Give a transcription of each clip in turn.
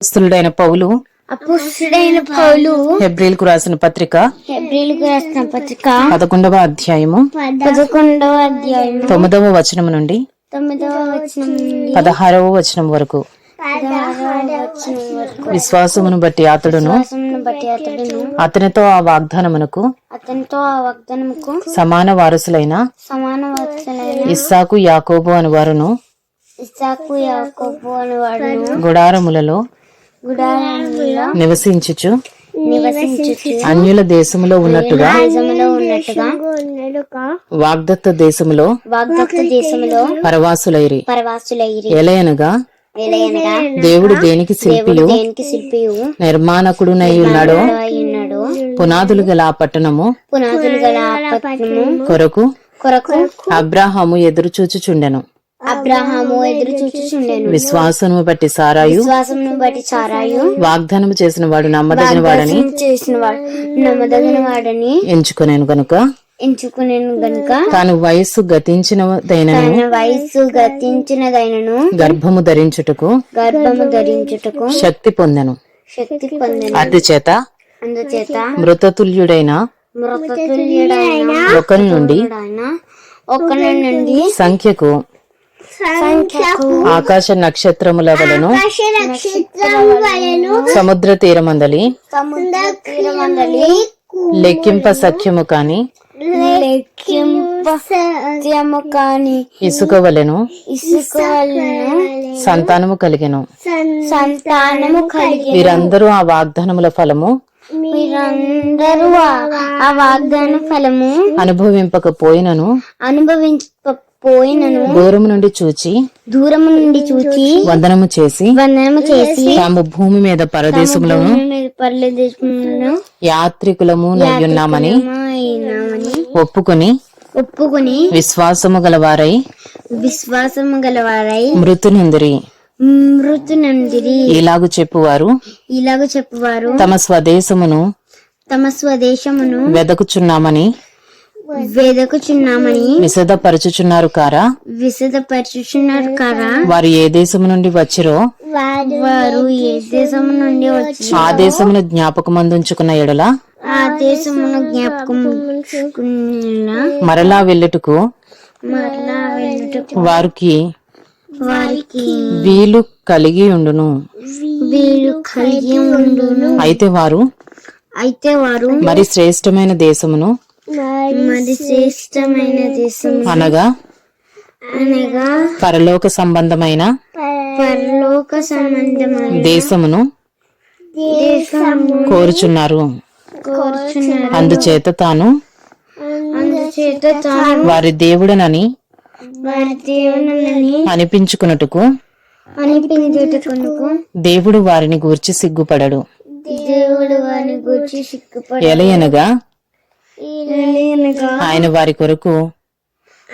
అపోస్తలుడైన పౌలు. అపుస్తుడైన పౌలు. హెబ్రిల్కు రాసిన పత్రిక. హెబ్రిలకు రాసిన పత్రిక. పదకొండవ అధ్యాయము. పదకొండవ అధ్యాయం తొమ్మిదవ వచనం నుండి తొమ్మిదవ వచనం పదహారవ వచనం వరకు. విశ్వాసమును బట్టి అతడును. అతనితో ఆ వాగ్దానమునకు అతనితో ఆ వాగ్దానముకు సమాన వారసులైన సమాన వత్సలైన ఇస్సాకు యాకోబు అని వారును ఇస్సాకు యాకోబు అని వాడును గుడారములలో నివసించుచు. అన్యుల దేశములో ఉన్నట్టుగా. వాగ్దత్త దేశములో వాగ్దత్త దేశములో పరవాసులైరి. పరవాసులైరి. ఎలయనగా. దేవుడు దేనికి శిల్పియు? నిర్మాణకుడునై ఉన్నాడో పునాదులు గల ఆ పట్టణము? పునాదులు గల కొరకు? కొరకు? అబ్రాహాము ఎదురు చూచుచుండెను అబ్రహాము ఎదురు చూచుచుండెను. విశ్వాసము బట్టి సారాయు. విశ్వాసమును బట్టి సారాయు. వాగ్దానము చేసిన వాడు నమ్మదగిన వాడని. చేసిన వాడు నమ్మదగిన వాడని. ఎంచుకొనేను గనుక. ఎంచుకునేను గనుక. తాను వయస్సు గతించినదైనను. తన వయస్సు గతించినదైనను. గర్భము ధరించుటకు. గర్భము ధరించుటకు. శక్తి పొందెను. శక్తి పొందెను. అందుచేత అందుచేత మృతతుల్యుడైన మృతతుల్యుడైన ఒకరి నుండి ఒకరి నుండి సంఖ్యకు ఆకాశ నక్షత్రముల వలను సముద్ర తీరమందలి సముద్ర తీరమందలి లెక్కింప సఖ్యము కాని లెక్కింప సత్యము కాని ఇసుక వలెను సంతానము కలిగెను. సంతానము కలిగి వీరందరూ ఆ వాగ్దానముల ఫలము మీరందరూ ఆ- వాగ్దాన ఫలము అనుభవింపకపోయినను. అనుభవించకపోయినను దూరము నుండి చూచి దూరము నుండి చూచి వందనము చేసి వందనము చేసి తాము భూమి మీద పరదేశములను యాత్రికులము నయ్యున్నామని ఒప్పుకొని ఒప్పుకొని విశ్వాసము గలవారై విశ్వాసము గలవారై మృతునుందిరి మృతునందిరి ఇలాగు చెప్పువారు ఇలాగ చెప్పువారు తమ స్వదేశమును తమ స్వదేశమును వెదకుచున్నామని వెదకుచున్నామని విశదపరచుచున్నారు కారా? విశదపరచుచున్నారు కారా? వారు ఏ దేశము నుండి వచ్చిరో? వారు ఏ దేశము నుండి వచ్చి ఆ దేశమును జ్ఞాపకమందుంచుకున్న ఎడల? ఆ దేశమును జ్ఞాపకం మరలా వెళ్ళుటకు? మరలా వెళ్ళుటకు? వారికి వారికి వీలు కలిగి ఉండును. వీలు కలిగి ఉండును. అయితే వారు? అయితే వారు మరి శ్రేష్టమైన దేశమును మరి శ్రేష్టమైన దేశం అనగా? అనగా పరలోక సంబంధమైన? పరలోక సంబంధమైన దేశమును దేశము కోరుచున్నారు. కోరుచున్నారు. అందుచేత తాను అందుచేత తాను వారి దేవుడనని వారి దేవుని అనిపించుకున్నట్టుకు అనిపించుటకు దేవుడు వారిని గూర్చి సిగ్గుపడడు. దేవుడు వారిని గూర్చి సిగ్గుపడి ఎలయనగా ఆయన వారి కొరకు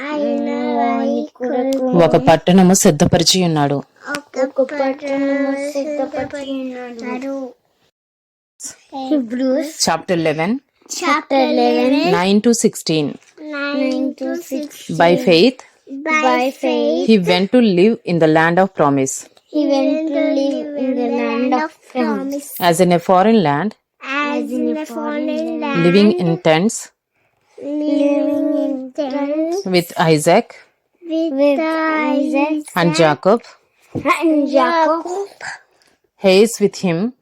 ఆయన వారి కొరకు ఒక పట్టణము సిద్ధపరిచి ఉన్నాడు. ఒక పట్టణము సిద్ధపడి ఉన్నాడు. Hebrews chapter eleven chapter eleven nine to sixteen by faith he went to live in the land of promise he went to live in the land of promise. As in a foreign land as in a foreign land living in tents living in tents with Isaac, with Isaac and Jacob, and Jacob, heirs with him,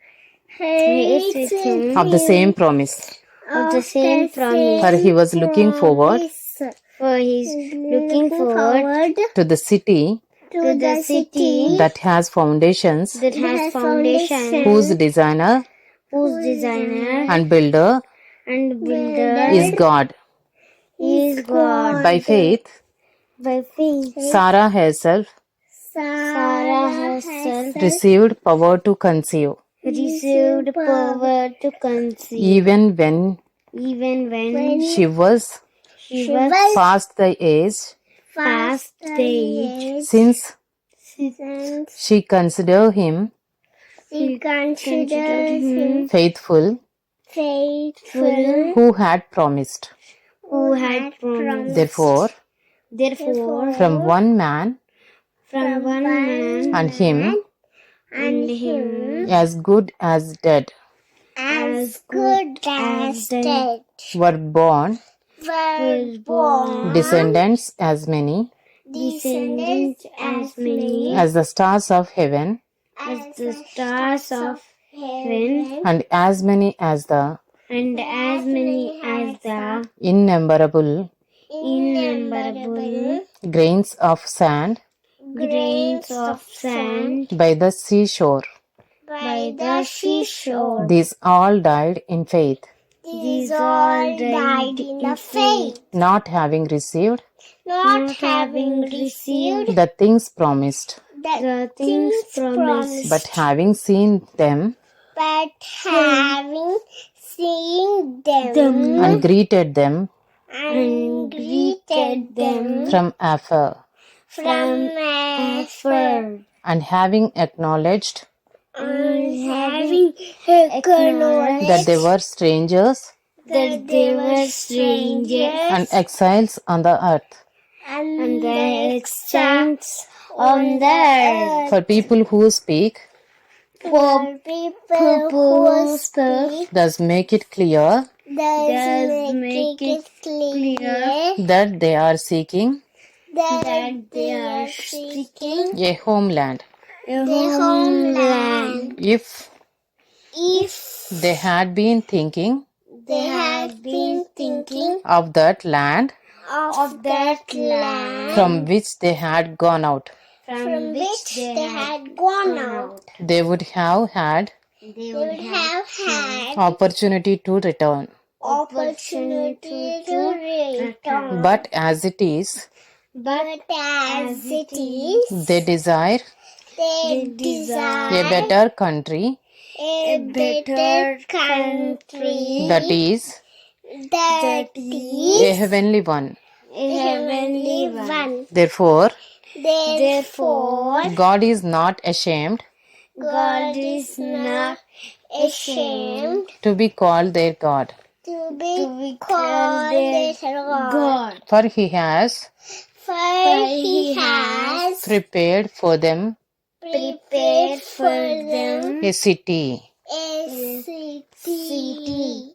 heirs with him. Of the same promise. Of the same promise. For he was looking forward. For he is looking forward to the city to the city that has foundations. that has foundations. Whose designer? Whose designer? And builder? And builder is God is God By faith, by faith. Sarah herself Sarah herself received power to conceive, received power to conceive. Even when even when she was she was past the age, past the age. since since she considered him she considered him faithful. Faithful. who had promised. Who had promised. Therefore, Therefore, from one man from one man and him and him as good as dead, as good as dead. were born were born descendants as many descendants as many as the stars of heaven, as the stars of heaven and as many as the and as many as the innumerable innumerable grains of sand grains of sand by the seashore. by the seashore. These all died in faith, These all died in the faith, not having received not having received the things promised, the things promised, but having seen them but having seen them. And greeted them. And greeted them. From afar, from afar, and having acknowledged and having acknowledged that they were strangers. that they were strangers. And exiles on the earth. and the extents on the earth. For people who speak, For people who speak, thus make it clear? Does make it clear that they are seeking? that they are seeking a homeland. a homeland. If If they had been thinking they had been thinking of that land of that land from which they had gone out, from which they had gone out, they would have had they would have had opportunity to return. opportunity to return. But as it is, But as it is, they desire they desire a better country a better country that is that is a heavenly one. a heavenly one. Therefore, Therefore, God is not ashamed God is not ashamed to be called their God, to be called their God. for He has For He has prepared for them prepared for them a city. a city